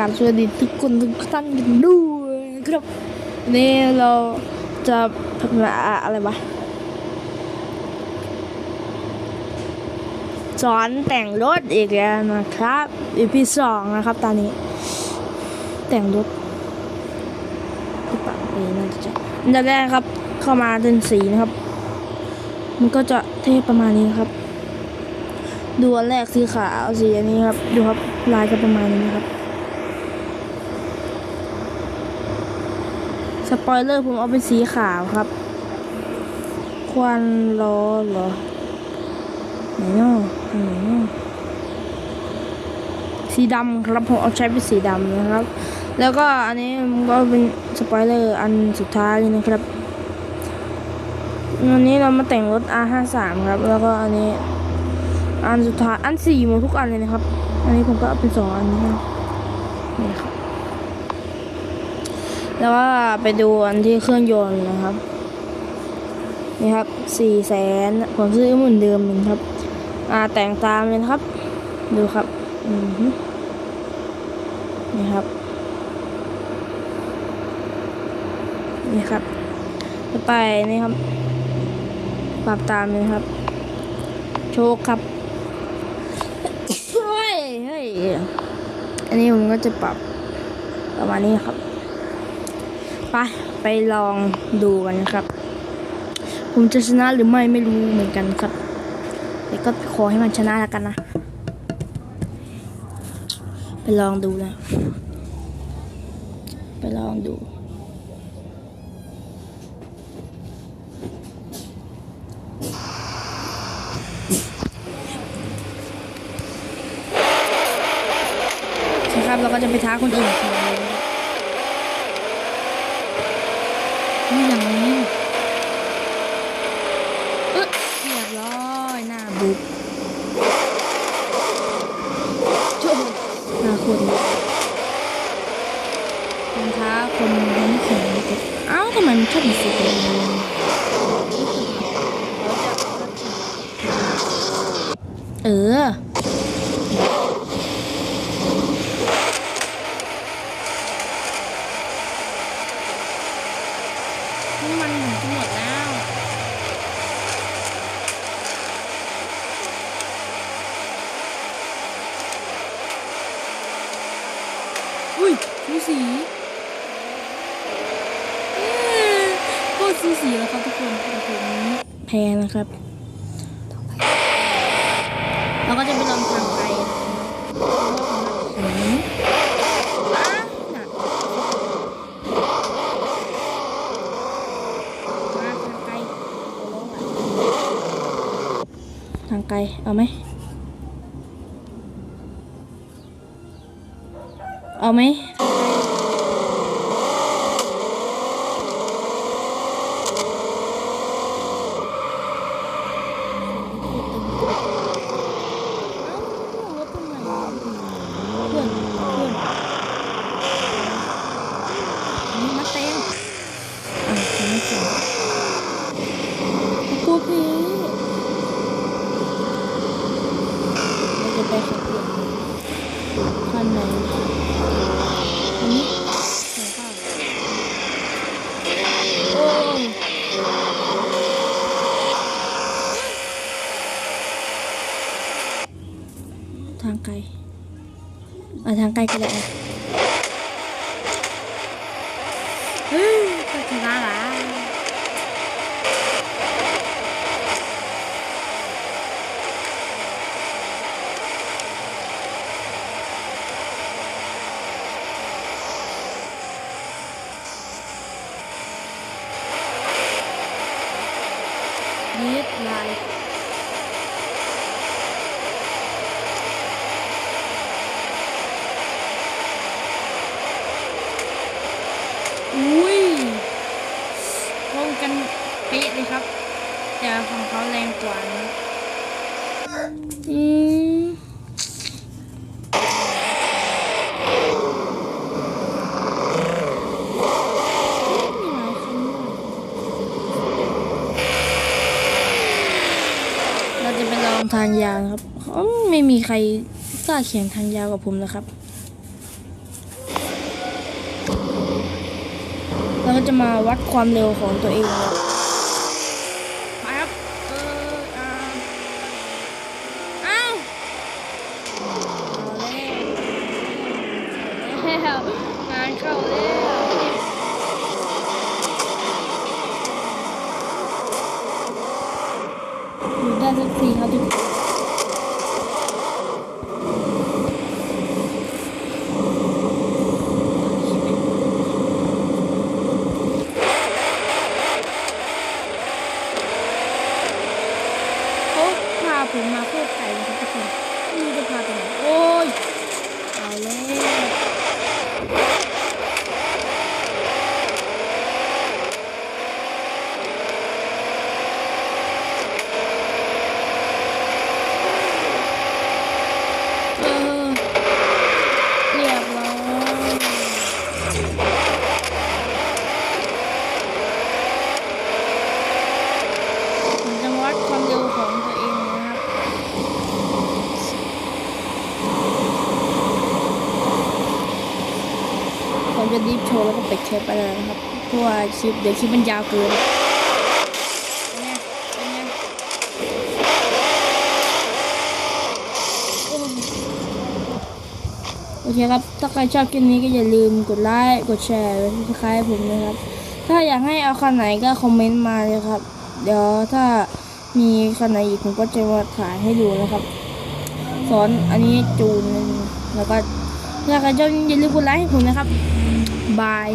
กาสสวัสดีทุกคนทุกท่านกันด้วยครับนี่เราจะมาอะไรวะสอนแต่งรถอีกแล้วนะครับ EP สองนะครับตอนนี้ แต่งรถที่ปากเองน่าจะอันดับแรกครับ เข้ามาเป็นสีนะครับ มันก็จะเท่ประมาณนี้ครับ ดูอันแรกสีขาวสีอันนี้ครับ ดูครับลายก็ประมาณนี้ครับ สปอยเลอร์ผมเอาเป็นสีขาวครับ ควันล้อเหรอไหนเนาะไหนเนาะสีดำครับผมเอาใช้เป็นสีดำนะครับ แล้วก็อันนี้มันก็เป็นสปอยเลอร์อันสุดท้ายเลยนะครับวันนี้เรามาแต่งรถ R53 ครับ แล้วก็อันนี้ อันสุดท้ายอันสี่หมดทุกอันเลยนะครับ อันนี้ผมก็เอาเป็นสองอันนี้ครับนี่ครับ แล้วก็ไปดูอันที่เครื่องยนต์นะครับ นี่ครับสี่แสนผมซื้อเหมือนเดิมเลยครับ อ่าแต่งตามเลยครับ ดูครับอือฮึนี่ครับ นี่ครับต่อไปนี่ครับ ปรับตามเลยครับ โชคครับเฮ้ยเฮ้ยอันนี้ผมก็จะปรับประมาณนี้ครับ ไปไปลองดูกันนะครับ ผมจะชนะหรือไม่ไม่รู้เหมือนกันครับแต่ก็ขอให้มันชนะแล้วกันนะ ไปลองดูนะไปลองดูใช่ครับเราก็จะไปท้าคนอื่นเขานี่ อย่างนี้เอ๊ะเรียบร้อยหน้าบุ๊บโจ้หน้าคนคนท้าคนทั้งแข็งเอ้าทำไมมันชอบมีสีแดงเออ สูสีเอ้ยโคตรสูสีแล้วครับทุกคนแต่ผมแพ้นะครับ เราก็จะไปลองทางไปอืมอะน่ะมาทางไกลทางไกล เอาไหม เอาไหมเพื่อนเพื่อนนี่มาเต้นอะยังไม่จบ กูพี่เราจะไปขับรถันไหนอันนี้ไหนบ้างโอ้ทางไกลอะทางไกลก็ได้เฮ้ย นิดลายอุ้ยลงกันเป๊ะเลยครับแต่ของเขาแรงกว่านะอืมมีหลายคันด้วย เราจะไปลองทางยาวครับไม่มีใครกล้าเขียนทางยาวกับผมนะครับแล้วก็จะมาวัดความเร็วของตัวเองครับไปครับเอออ้าวเอาแล้วงานเข้าแล้วอยู่ได้สักทีครับทุกคน เขาพาผมมาโคตรไกลเลยครับทุกคนไม่รู้จะพาไปไหนโอ้ยเอาแล้วเออเรียบร้อยผมจะวัดความเร็วของตัวเองนะครับ ผมจะ รีบโชว์แล้วก็ปิดคลิปไปเลยนะครับเพราะว่าคลิปเดี๋ยวคลิปมันยาวเกินเนไงเป็นไงโอ้ยโอเคครับ ถ้าใครชอบคลิปนี้ก็อย่าลืมกดไลค์ กดแชร์แลคล้ายผมนะครับ ถ้าอยากให้เอาคันไหนก็คอมเมนต์มาเลยครับ เดี๋ยวถ้ามีคันไหนอีกผมก็จะมาถ่ายให้ดูนะครับ สอนอันนี้จูนแล้วก็ถ้าใครชอบอย่าลืมกดไลค์ให้ผมนะครับ บาย